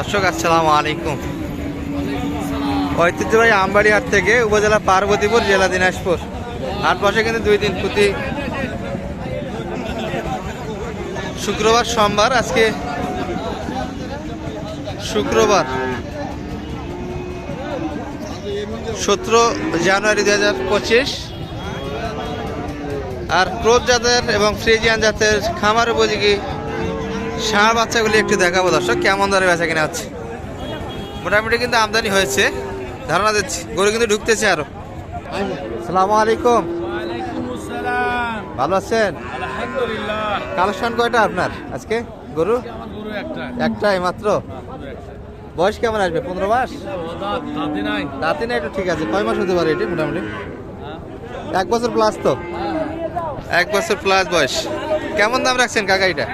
দর্শক, আসসালামু আলাইকুম। ঐতিহ্যবাহী আমবাড়ি হাট থেকে উপজেলা পার্বতীপুর, জেলা দিনাজপুর। হাট বসে কিন্তু দুই দিন প্রতি শুক্রবার, সোমবার, আজকে শুক্রবার। সতেরো জানুয়ারি দু হাজার পঁচিশ। আর ক্রোধ জাতের এবং ফ্রিজিয়ান জাতের খামার উপযোগী ষাঁড় বাচ্চাগুলি একটু দেখাবো দর্শক কেমন দরে বেচা কিনা হচ্ছে। মোটামুটি কিন্তু আমদানি হয়েছে ধারণা দিচ্ছি গরু কিন্তু ঢুকতেছে আরও। সালামু আলাইকুম। ভালো আছেন? কালেকশন কয়টা আপনার আজকে গরু? একটাই মাত্র? বয়স কেমন আসবে পনেরো মাস? দাঁত না একটু ঠিক আছে কয় মাস হতে পারে এটি মোটামুটি? এক বছর প্লাস তো? এক বছর প্লাস বয়স। কেমন দাম রাখছেন কাকা এটা?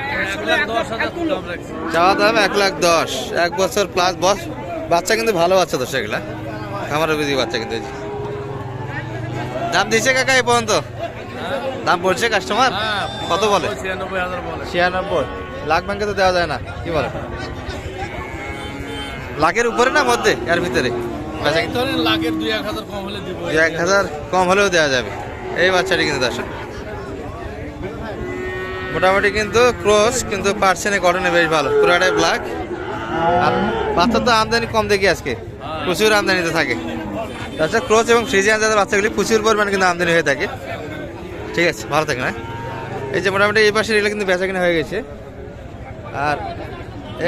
চাওয়া দাম এক লাখ দশ। এক বছর প্লাস বস। বাচ্চা কিন্তু ভালো বাচ্চা তো সেগুলা। আমার বুঝি বাচ্চা কিন্তু। দাম দিছে কাকা এই পর্যন্ত? দাম পড়ছে কাস্টমার কত বলে? ছিয়ানব্বই। লাখ ব্যাংকে তো দেওয়া যায় না। কি বলে? লাখের উপরে না মধ্যে? এর ভিতরে? এক হাজার কম হলেও দেওয়া যাবে। এই বাচ্চাটি কিন্তু দর্শক। মোটামুটি কিন্তু ক্রস, কিন্তু পার্সেন্টে গঠনে বেশ ভালো। পুরাটাই ব্ল্যাক আর বাচ্চা তো আমদানি কম দেখি আজকে। প্রচুর আমদানিতে থাকে। তাছাড়া ক্রস এবং ফ্রিজিয়ান যাদের বাচ্চাগুলি প্রচুর পরিমাণে কিন্তু আমদানি হয়ে থাকে। ঠিক আছে, ভালো থাকে না এই যে মোটামুটি এই পাশে এগুলো কিন্তু বেচা কিনা হয়ে গেছে। আর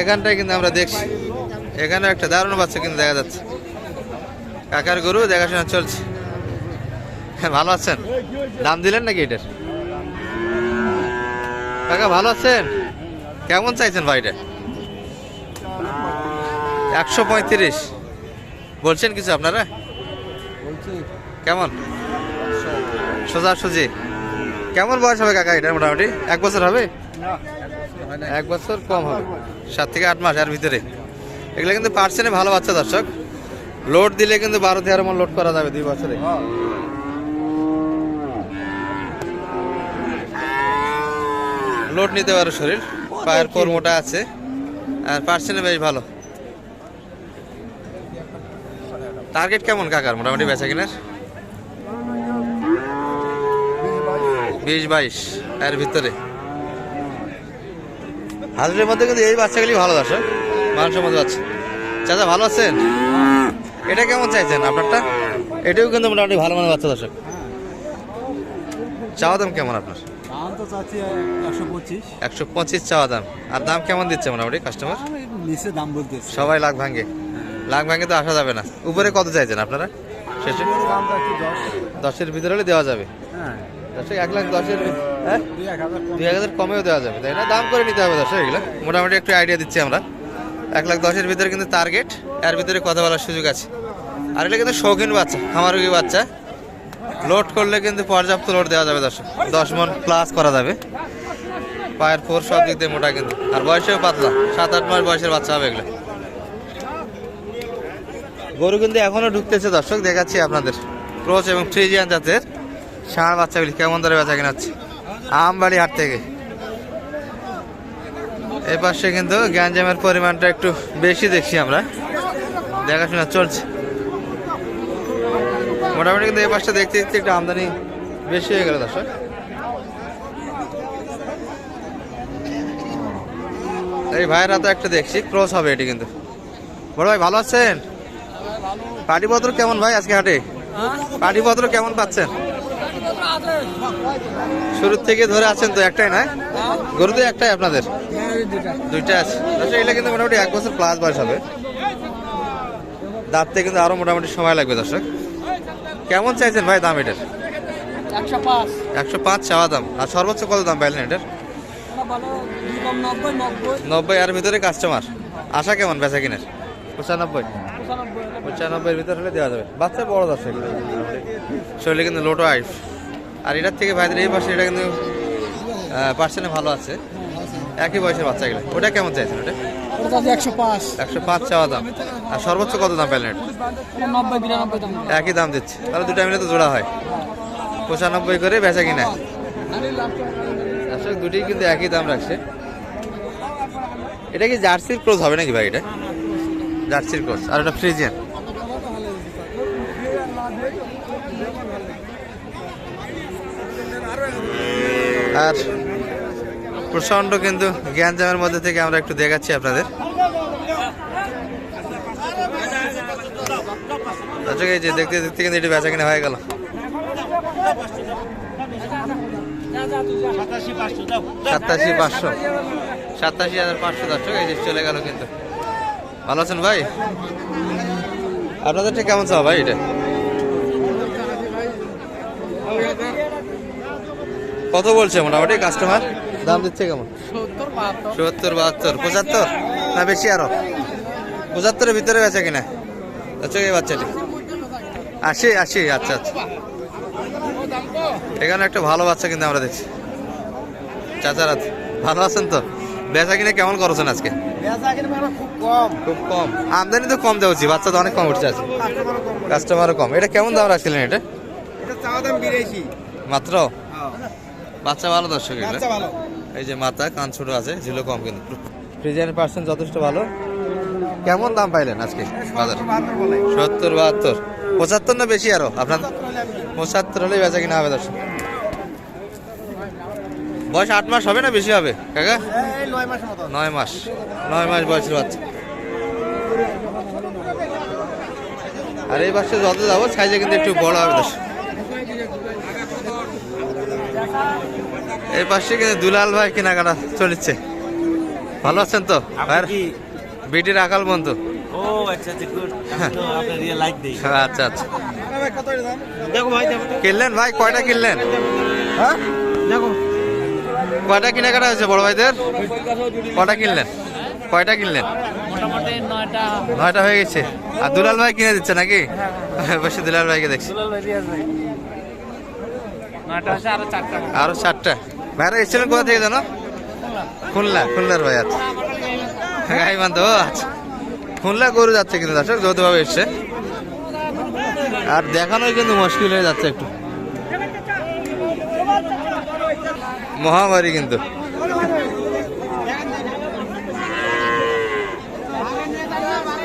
এখানটায় কিন্তু আমরা দেখছি এখানে একটা দারুণ বাচ্চা কিন্তু দেখা যাচ্ছে। কাকার গরু, দেখাশোনা চলছে। হ্যাঁ ভালো আছেন? দাম দিলেন নাকি এটার? কাকা ভালো আছেন? কেমন চাইছেন ভাইটা? একশো পঁয়ত্রিশ। বলছেন কিছু আপনারা? কেমন? সোজা সুজি কেমন বয়স হবে কাকা এটার মোটামুটি? এক বছর হবে? এক বছর কম হবে। সাত থেকে আট মাস এর ভিতরে। এগুলো কিন্তু পার্সেন্টে ভালো বাচ্চা দর্শক। লোড দিলে কিন্তু বারো তেরো মন লোড করা যাবে দুই বছরে। লোড নিতে পারো শরীর পায়ের পর মোটা আছে আর পার্সেন্টে বেশ ভালো। টার্গেট কেমন কাকার? মোটামুটি বেচা কিনার? বিশ বাইশ এর ভিতরে। হাজারের মধ্যে কিন্তু এই বাচ্চাগুলি ভালো দর্শক। মানুষের মধ্যে বাচ্চা চাচা ভালো আছেন? এটা কেমন চাইছেন আপনারটা? এটাও কিন্তু মোটামুটি ভালো মানের বাচ্চা দর্শক। চাওয়া দাম কেমন আপনার? একশো পঁচিশ। চাওয়া দাম। আর দাম কেমন দিচ্ছে মোটামুটি কাস্টমার নিচে দাম বলতেছে। সবাই লাখ ভাঙে। লাখ ভাঙে তো আসা যাবে না। উপরে কত চাইছেন আপনারা? শেষে? দশের ভিতরে হলে দেওয়া যাবে। হ্যাঁ। দর্শক এক লাখ দশের হ্যাঁ? দুই এক হাজার হাজার কমেও দেওয়া যাবে তাই না? দাম করে নিতে হবে দর্শক এগুলো। মোটামুটি একটু আইডিয়া দিচ্ছি আমরা। এক লাখ দশের ভিতরে কিন্তু টার্গেট এর ভিতরে কথা বলার সুযোগ আছে। আর এটা কিন্তু শৌখিন বাচ্চা খামারুগি বাচ্চা। লোড করলে কিন্তু পর্যাপ্ত লোড দেওয়া যাবে দর্শক দশ মন প্লাস করা যাবে। পায়ের ফোর সব দিক দিয়ে মোটা কিন্তু। আর বয়সেও পাতলা। সাত, আট মাস বয়সের বাচ্চা হবে এগুলো। গরু কিন্তু এখনও ঢুকতেছে দর্শক, দেখাচ্ছি আপনাদের। ক্রোচ এবং ফ্রিজিয়ান জাতের ষাঁড় বাচ্চাগুলি কেমন ধরে বেচা কেনা হচ্ছে। আমবাড়ি হাট থেকে। এই পাশে কিন্তু গ্যাঞ্জামের পরিমাণটা একটু বেশি দেখছি আমরা। দেখাশোনা চলছে। মোটামুটি কিন্তু এই পাশটা দেখতে দেখতে একটু আমদানি বেশি হয়ে গেল, দর্শক। এই ভাইয়ের হাতে একটা দেখছি, ক্রস হবে এটি কিন্তু। বড় ভাই, ভালো আছেন? পাটিপত্র কেমন ভাই আজকে হাটে? পাটিপত্র কেমন পাচ্ছেন? শুরুর থেকে ধরে আছেন তো একটাই, না? গরু তো একটাই আপনাদের? দুইটা আছে। আচ্ছা এটা কিন্তু মোটামুটি এক বছর প্লাস বয়স হবে। দাঁততে কিন্তু আরও মোটামুটি সময় লাগবে, দর্শক। কেমন চাইছেন ভাই দাম এটার? একশো পাঁচ। চাওয়া দাম। আর সর্বোচ্চ কত দাম পাইলেন এটার? ভালো নব্বই আর ভিতরে কাস্টমার আশা কেমন বেচা কিনের? পঁচানব্বই। পঁচানব্বই ভিতরে হলে দেওয়া যাবে। বাচ্চা বড় দর্শক শরীরে কিন্তু লোটো আইফ আর এটার থেকে ভাইদের এই পাশে এটা কিন্তু পার্সেন্টে ভালো আছে। একই বয়সের বাচ্চা এগুলো ওটা কেমন চাইছেন ওটা? একশো পাঁচ। একশো পাঁচ চাওয়া দাম। আর সর্বোচ্চ কত দাম নব্বই বিরানব্বই দাম। একই দাম দিচ্ছে। তাহলে দুটা মিলে তো জোড়া হয়। পঁচানব্বই করে বেচা কিনা। আসলে দুটোই কিন্তু একই দাম রাখছে। এটা কি জার্সির ক্লোজ হবে নাকি ভাই এটা? জার্সির ক্রস আর এটা ফ্রিজিয়ান। আর প্রচণ্ড কিন্তু জ্ঞানজামের মধ্যে থেকে আমরা একটু দেখাচ্ছি আপনাদের। এই যে দেখতে দেখতে কিন্তু এটি বেচা কিনা হয়ে গেল। সাতাশি পাঁচশো। সাতাশি হাজার পাঁচশো দর্শক, এই যে চলে গেল কিন্তু। ভালো আছেন ভাই? আপনাদের ঠিক কেমন চাও ভাই এটা? কত বলছে মোটামুটি কাস্টমার দাম দিচ্ছে কেমন? সত্তর বাহাত্তর। পঁচাত্তর? না বেশি আরও। পঁচাত্তরের ভিতরে বেচা কিনা? আচ্ছা এই বাচ্চাটি। আশি আশি আচ্ছা আচ্ছা। এখানে একটা ভালো বাচ্চা কিন্তু আমরা দেখছি। চাচার আছে ভালো আছেন তো? বেচা কিনে কেমন করছেন আজকে? খুব কম। আমদানি তো কম দেওয়া উচিত বাচ্চা তো অনেক কম উঠছে আছে কাস্টমারও কম। এটা কেমন দাম রাখছিলেন এটা? এটা মাত্র? বাচ্চা ভালো দর্শক ভালো। এই যে মাথা কান ছোট আছে ঝিলো কম কিন্তু। ফ্রিজিয়ান পার্সেন্ট যথেষ্ট ভালো। কেমন দাম পাইলেন আজকে বাজারে? সত্তর বাহাত্তর। পঁচাত্তর না বেশি আরও? আপনার পঁচাত্তর হলেই বেচা কিনা হবে দর্শক। বয়স আট মাস হবে না বেশি হবে? কাকা? নয় মাস নয় মাস। নয় মাস বয়সের বাচ্চা। আর এই পাশে যত যাব সাইজে কিন্তু একটু বড় হবে দর্শক। এই পাশে কিন্তু দুলাল ভাই কেনাকাটা চলেছে ভালো আছেন তো? ভাইয়ের বিটির আকাল বন্ধু। ও আচ্ছা আচ্ছা দেই। আচ্ছা আচ্ছা। কত দাম দেখো ভাই দেখো। কিনলেন ভাই? কয়টা কিনলেন? হ্যাঁ? দেখো। কয়টা কেনাকাটা হয়েছে বড় ভাইদের? কয়টা কিনলেন? কয়টা কিনলেন? নয়টা। হয়ে গেছে। আর দুলাল ভাই কিনে দিচ্ছে নাকি? বসে দুলাল ভাইকে দেখছি। আরও চারটা। ভাইরা এসেছিলেন কোথা থেকে জানো? খুলনা, খুলনার ভাই আচ্ছা গাইবান্ধ ও আচ্ছা। খুলনা গরু যাচ্ছে কিন্তু দর্শক, যৌথভাবে এসছে। আর দেখানোই কিন্তু মুশকিল হয়ে যাচ্ছে একটু। মহামারী কিন্তু।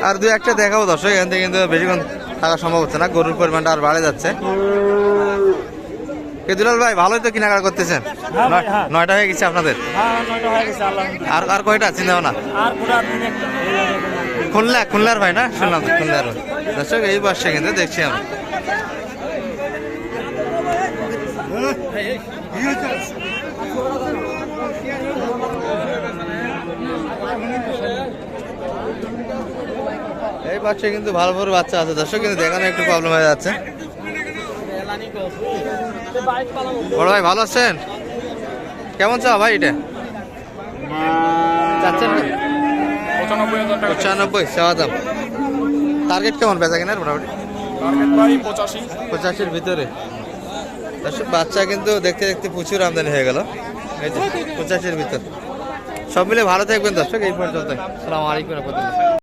আর দু একটা দেখাবো দর্শক, এখান থেকে কিন্তু বেশিক্ষণ থাকা সম্ভব হচ্ছে না। গরুর পরিমাণটা আর বাড়ে যাচ্ছে। দুলাল ভাই ভালোই তো কেনাকাটা করতেছেন। হ্যাঁ হ্যাঁ। নয়টা হয়ে গেছে আপনাদের? হ্যাঁ আর আর কয়টা চিন্তা পুরা খুলনা খুলনার ভাই না? শুনলাম খুলনার ভাই। দর্শক এই পাশে কিন্তু দেখছি আমি এই পাশে কিন্তু ভালো ভালো বাচ্চা আছে। দর্শক কিন্তু দেখানো একটু প্রবলেম হয়ে যাচ্ছে। বড় ভাই, ভালো আছেন? কেমন চা ভাই এটা? পঁচানব্বই চাওয়া দাম। টার্গেট কেমন বেচা কেনার মোটামুটি? পঁচাশির ভিতরে। বাচ্চা কিন্তু দেখতে দেখতে প্রচুর আমদানি হয়ে গেল। পঁচাশির ভিতর। সব মিলে ভালো থাকবেন দর্শক, এই পর্যন্ত সালাম আলাইকুম রহমতুল্লাহ।